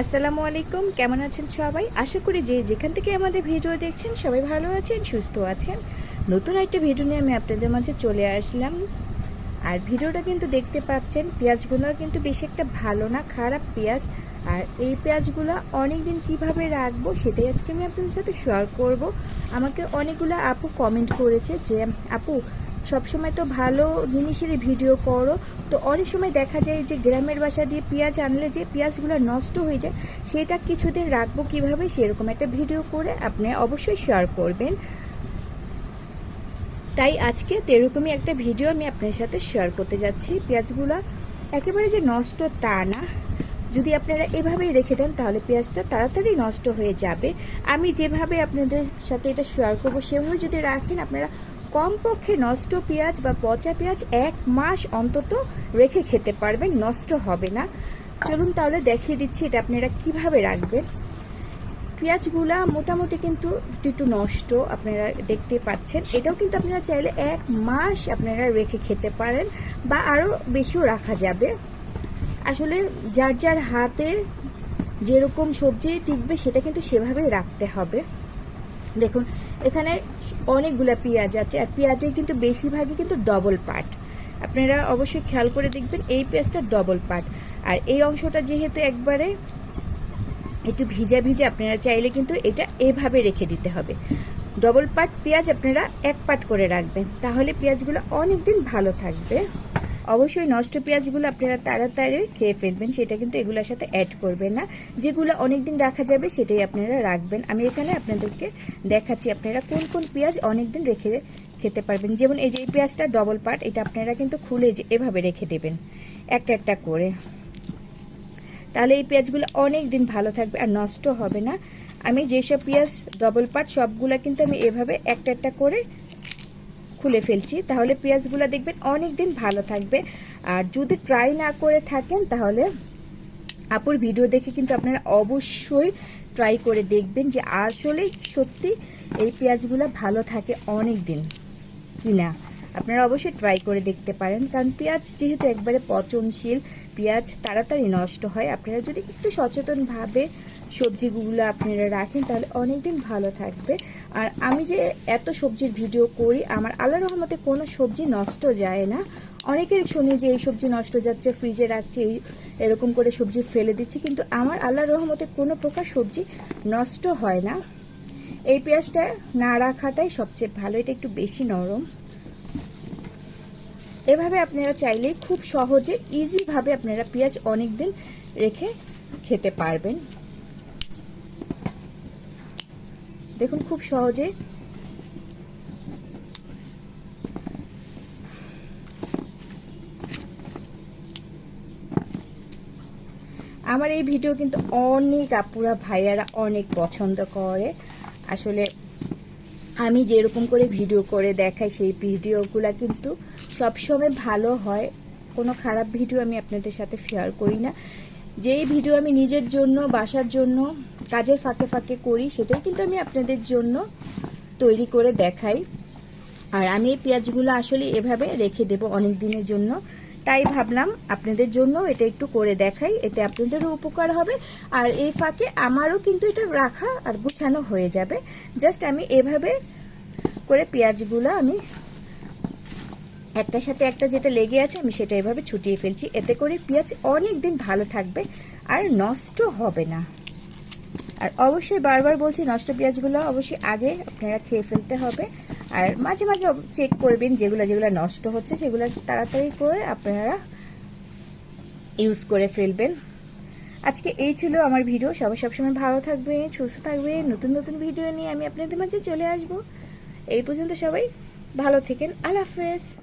আসসালামু আলাইকুম, কেমন আছেন সবাই? আশা করি যে যেখান থেকে আমাদের ভিডিও দেখছেন সবাই ভালো আছেন, সুস্থ আছেন। নতুন একটা ভিডিও নিয়ে আমি আপনাদের মাঝে চলে আসলাম। আর ভিডিওটা কিন্তু দেখতে পাচ্ছেন পেঁয়াজগুলো কিন্তু বেশি একটা ভালো না, খারাপ পেঁয়াজ। আর এই পেঁয়াজগুলো অনেক দিন কীভাবে রাখব সেটাই আজকে আমি আপনাদের সাথে শেয়ার করব। আমাকে অনেকগুলো আপু কমেন্ট করেছে যে, আপু সবসময় তো ভালো জিনিসেরই ভিডিও করো। তো অনেক সময় দেখা যায় যে গ্রামের বাসা দিয়ে পেঁয়াজ আনলে যে পেঁয়াজগুলো নষ্ট হয়ে যায়, সেটা কিছুদিন রাখব কীভাবে সেরকম একটা ভিডিও করে আপনি অবশ্যই শেয়ার করবেন। তাই আজকে এরকমই একটা ভিডিও আমি আপনার সাথে শেয়ার করতে যাচ্ছি। পেঁয়াজগুলো একেবারে যে নষ্ট তা না। যদি আপনারা এভাবেই রেখে দেন, তাহলে পেঁয়াজটা তাড়াতাড়ি নষ্ট হয়ে যাবে। আমি যেভাবে আপনাদের সাথে এটা শেয়ার করব, সেভাবে যদি রাখেন, আপনারা কমপক্ষে নষ্ট পেঁয়াজ বা পচা পেঁয়াজ এক মাস অন্তত রেখে খেতে পারবেন, নষ্ট হবে না। চলুন তাহলে দেখিয়ে দিচ্ছি এটা আপনারা কীভাবে রাখবেন। পেঁয়াজগুলা মোটামুটি কিন্তু একটু নষ্ট আপনারা দেখতে পাচ্ছেন। এটাও কিন্তু আপনারা চাইলে এক মাস আপনারা রেখে খেতে পারেন বা আরও বেশিও রাখা যাবে। আসলে যার যার হাতে যেরকম সবজি টিকবে সেটা কিন্তু সেভাবেই রাখতে হবে। দেখুন, এখানে অনেকগুলো পেঁয়াজ আছে, আর পেঁয়াজের কিন্তু বেশিরভাগই কিন্তু ডবল পার্ট আপনারা অবশ্যই খেয়াল করে দেখবেন, এই পেঁয়াজটা ডবল পার্ট আর এই অংশটা যেহেতু একবারে একটু ভিজা ভিজা, আপনারা চাইলে কিন্তু এটা এভাবে রেখে দিতে হবে। ডবল পার্ট পেঁয়াজ আপনারা এক পাট করে রাখবেন, তাহলে পেঁয়াজগুলো অনেক দিন ভালো থাকবে। অবশ্যই নষ্ট পেঁয়াজগুলো আপনারা তাড়াতাড়ি খেয়ে ফেলবেন, সেটা কিন্তু এগুলোর সাথে অ্যাড করবেন না। যেগুলো অনেক দিন রাখা যাবে, সেটাই আপনারা রাখবেন। আমি এখানে আপনাদেরকে দেখাচ্ছি আপনারা কোন কোন পেঁয়াজ অনেক দিন রেখে খেতে পারবেন। যেমন এই যে এই পেঁয়াজটা ডবল পার্ট এটা আপনারা কিন্তু খুলে যে এভাবে রেখে দেবেন, একটা একটা করে। তাহলে এই পেঁয়াজগুলো অনেক দিন ভালো থাকবে আর নষ্ট হবে না। আমি যেসব পেঁয়াজ ডবল পার্ট সবগুলো কিন্তু আমি এভাবে একটা একটা করে খুলে ফেলছি। তাহলে পেঁয়াজগুলো দেখবেন অনেক দিন ভালো থাকবে। আর যদি ট্রাই না করে থাকেন, তাহলে আপুর ভিডিও দেখে কিন্তু আপনারা অবশ্যই ট্রাই করে দেখবেন যে আসলে সত্যি এই পেঁয়াজগুলো ভালো থাকে অনেক দিন কি না? আপনারা অবশ্যই ট্রাই করে দেখতে পারেন, কারণ পেঁয়াজ যেহেতু একবারে পচনশীল, পেঁয়াজ তাড়াতাড়ি নষ্ট হয়। আপনারা যদি একটু সচেতনভাবে সবজিগুলো আপনারা রাখেন, তাহলে অনেক দিন ভালো থাকবে। আর আমি যে এত সবজির ভিডিও করি, আমার আল্লাহ রহমতে কোনো সবজি নষ্ট যায় না। অনেকের শুনি যে এই সবজি নষ্ট যাচ্ছে ফ্রিজে রাখছে, এই এরকম করে সবজি ফেলে দিচ্ছি, কিন্তু আমার আল্লাহ রহমতে কোনো প্রকার সবজি নষ্ট হয় না। এই পেঁয়াজটা না রাখাটাই সবচেয়ে ভালো, এটা একটু বেশি নরম। এভাবে আপনারা চাইলেই খুব সহজে ইজিভাবে আপনারা পেঁয়াজ অনেক দিন রেখে খেতে পারবেন। দেখুন খুব সহজে। আমার এই ভিডিও কিন্তু অনেক আপুরা, ভাইয়ারা অনেক পছন্দ করে। আসলে আমি যেরকম করে ভিডিও করে দেখাই সেই ভিডিওগুলো কিন্তু সবসময় ভালো হয়, কোনো খারাপ ভিডিও আমি আপনাদের সাথে শেয়ার করি না। যেই ভিডিও আমি নিজের জন্য, বাসার জন্য, কাজের ফাঁকে ফাঁকে করি, সেটাই কিন্তু আমি আপনাদের জন্য তৈরি করে দেখাই। আর আমি এই পেঁয়াজগুলো আসলে এভাবে রেখে দেব অনেক দিনের জন্য। তাই ভাবলাম আপনাদের জন্য এটা একটু করে দেখাই, এতে আপনাদেরও উপকার হবে। আর এই ফাঁকে আমারও কিন্তু এটা রাখা আর গুছানো হয়ে যাবে। জাস্ট আমি এভাবে করে পেঁয়াজগুলো আমি একটার সাথে একটা যেটা লেগে আছে, আমি সেটা এভাবে ছুটিয়ে ফেলছি। এতে করে পেঁয়াজ অনেক দিন ভালো থাকবে আর নষ্ট হবে না। আর অবশ্যই বারবার বলছি, নষ্ট পেঁয়াজগুলো অবশ্যই আগে আপনারা খেয়ে ফেলতে হবে। আর মাঝে মাঝে চেক করবেন যেগুলো যেগুলো নষ্ট হচ্ছে, সেগুলো তাড়াতাড়ি করে আপনারা ইউজ করে ফেলবেন। আজকে এই ছিল আমার ভিডিও। সবাই সবসময় ভালো থাকবে সুস্থ থাকবে নতুন নতুন ভিডিও নিয়ে আমি আপনাদের মাঝে চলে আসব। এই পর্যন্ত সবাই ভালো থেকেন। আল্লাহ হাফেজ।